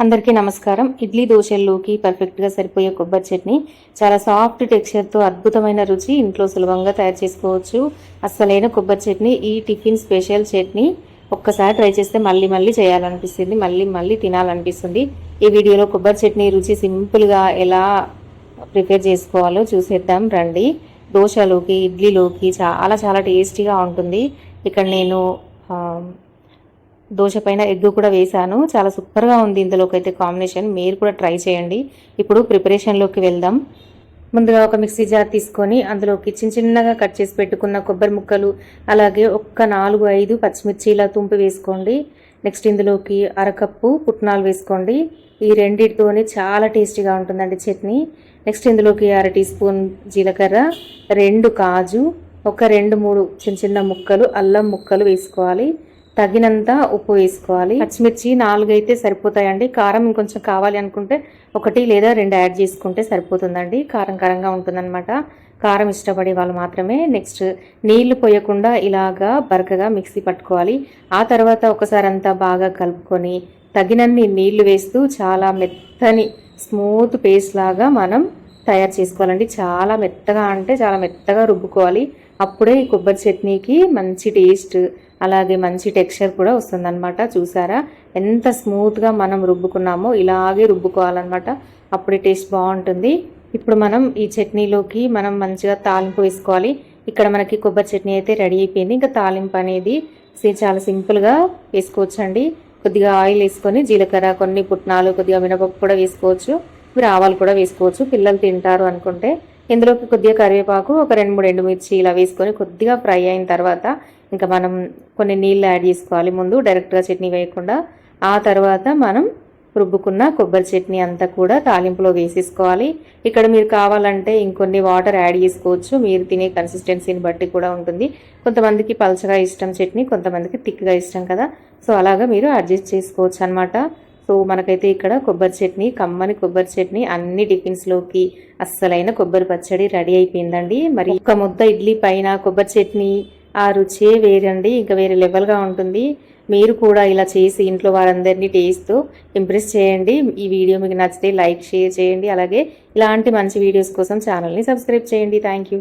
అందరికీ నమస్కారం. ఇడ్లీ దోశల్లోకి పర్ఫెక్ట్గా సరిపోయే కొబ్బరి చట్నీ చాలా సాఫ్ట్ టెక్స్చర్తో అద్భుతమైన రుచి ఇంట్లో సులభంగా తయారు చేసుకోవచ్చు. అస్సలైన కొబ్బరి చట్నీ ఈ టిఫిన్ స్పెషల్ చట్నీ ఒక్కసారి ట్రై చేస్తే మళ్ళీ మళ్ళీ చేయాలనిపిస్తుంది మళ్ళీ మళ్ళీ తినాలనిపిస్తుంది. ఈ వీడియోలో కొబ్బరి చట్నీ రుచి సింపుల్గా ఎలా ప్రిపేర్ చేసుకోవాలో చూసేద్దాం రండి. దోశలోకి ఇడ్లీలోకి చాలా చాలా టేస్టీగా ఉంటుంది. ఇక్కడ నేను దోశ పైన ఎగ్ కూడా వేశాను. చాలా సూపర్గా ఉంది ఇందులోకి అయితే కాంబినేషన్. మీరు కూడా ట్రై చేయండి. ఇప్పుడు ప్రిపరేషన్లోకి వెళ్దాం. ముందుగా ఒక మిక్సీ జార్ తీసుకొని అందులోకి చిన్న చిన్నగా కట్ చేసి పెట్టుకున్న కొబ్బరి ముక్కలు అలాగే ఒక్క నాలుగు ఐదు పచ్చిమిర్చి ఇలా తుంపి వేసుకోండి. నెక్స్ట్ ఇందులోకి అరకప్పు పుట్నాలు వేసుకోండి. ఈ రెండింటితోనే చాలా టేస్టీగా ఉంటుందండి చట్నీ. నెక్స్ట్ ఇందులోకి అర టీ స్పూన్ జీలకర్ర రెండు కాజు ఒక రెండు మూడు చిన్న చిన్న ముక్కలు అల్లం ముక్కలు వేసుకోవాలి. తగినంత ఉప్పు వేసుకోవాలి. పచ్చిమిర్చి నాలుగు అయితే సరిపోతాయండి. కారం ఇంకొంచెం కావాలి అనుకుంటే ఒకటి లేదా రెండు యాడ్ చేసుకుంటే సరిపోతుందండి. కారం కారంగా ఉంటుందన్నమాట. కారం ఇష్టపడే వాళ్ళు మాత్రమే నెక్స్ట్ నీళ్ళు పోయకుండా ఇలాగా బరకగా మిక్సీ పట్టుకోవాలి. ఆ తర్వాత ఒకసారి అంతా బాగా కలుపుకొని తగినన్ని నీళ్ళు వేస్తూ చాలా మెత్తని స్మూత్ పేస్ట్ లాగా మనం తయారు చేసుకోవాలండి. చాలా మెత్తగా అంటే చాలా మెత్తగా రుబ్బుకోవాలి. అప్పుడే ఈ కొబ్బరి చట్నీకి మంచి టేస్ట్ అలాగే మంచి టెక్స్చర్ కూడా వస్తుందన్నమాట. చూసారా? ఎంత స్మూత్గా మనం రుబ్బుకున్నామో ఇలాగే రుబ్బుకోవాలన్నమాట. అప్పుడే టేస్ట్ బాగుంటుంది. ఇప్పుడు మనం ఈ చట్నీలోకి మనం మంచిగా తాలింపు వేసుకోవాలి. ఇక్కడ మనకి కొబ్బరి చట్నీ అయితే రెడీ అయిపోయింది. ఇంకా తాలింపు అనేది చాలా సింపుల్గా వేసుకోవచ్చండి. కొద్దిగా ఆయిల్ వేసుకొని జీలకర్ర కొన్ని పుట్నాలు కొద్దిగా మినపప్పు కూడా వేసుకోవచ్చు. మీరు ఆవాలు కూడా వేసుకోవచ్చు. పిల్లలు తింటారు అనుకుంటే. ఇందులోకి కొద్దిగా కరివేపాకు ఒక రెండు మూడు ఎండుమిర్చి ఇలా వేసుకొని కొద్దిగా ఫ్రై అయిన తర్వాత ఇంకా మనం కొన్ని నీళ్ళు యాడ్ చేసుకోవాలి. ముందు డైరెక్ట్గా చట్నీ వేయకుండా ఆ తర్వాత మనం రుబ్బుకున్న కొబ్బరి చట్నీ అంతా కూడా తాలింపులో వేసేసుకోవాలి. ఇక్కడ మీరు కావాలంటే ఇంకొన్ని వాటర్ యాడ్ చేసుకోవచ్చు. మీరు తినే కన్సిస్టెన్సీని బట్టి కూడా ఉంటుంది. కొంతమందికి పలచగా ఇష్టం చట్నీ కొంతమందికి తిక్గా ఇష్టం కదా. సో అలాగా మీరు అడ్జస్ట్ చేసుకోవచ్చు అనమాట సో మనకైతే ఇక్కడ కొబ్బరి చట్నీ కమ్మని కొబ్బరి చట్నీ అన్ని టిఫిన్స్లోకి అస్సలైన కొబ్బరి పచ్చడి రెడీ అయిపోయిందండి. మరి ఒక ముద్ద ఇడ్లీ పైన కొబ్బరి చట్నీ ఆ రుచే వేరండి. ఇంకా వేరే లెవెల్గా ఉంటుంది. మీరు కూడా ఇలా చేసి ఇంట్లో వారందరినీ టేస్ట్తో ఇంప్రెస్ చేయండి. ఈ వీడియో మీకు నచ్చితే లైక్ షేర్ చేయండి. అలాగే ఇలాంటి మంచి వీడియోస్ కోసం ఛానల్ని సబ్స్క్రైబ్ చేయండి. Thank you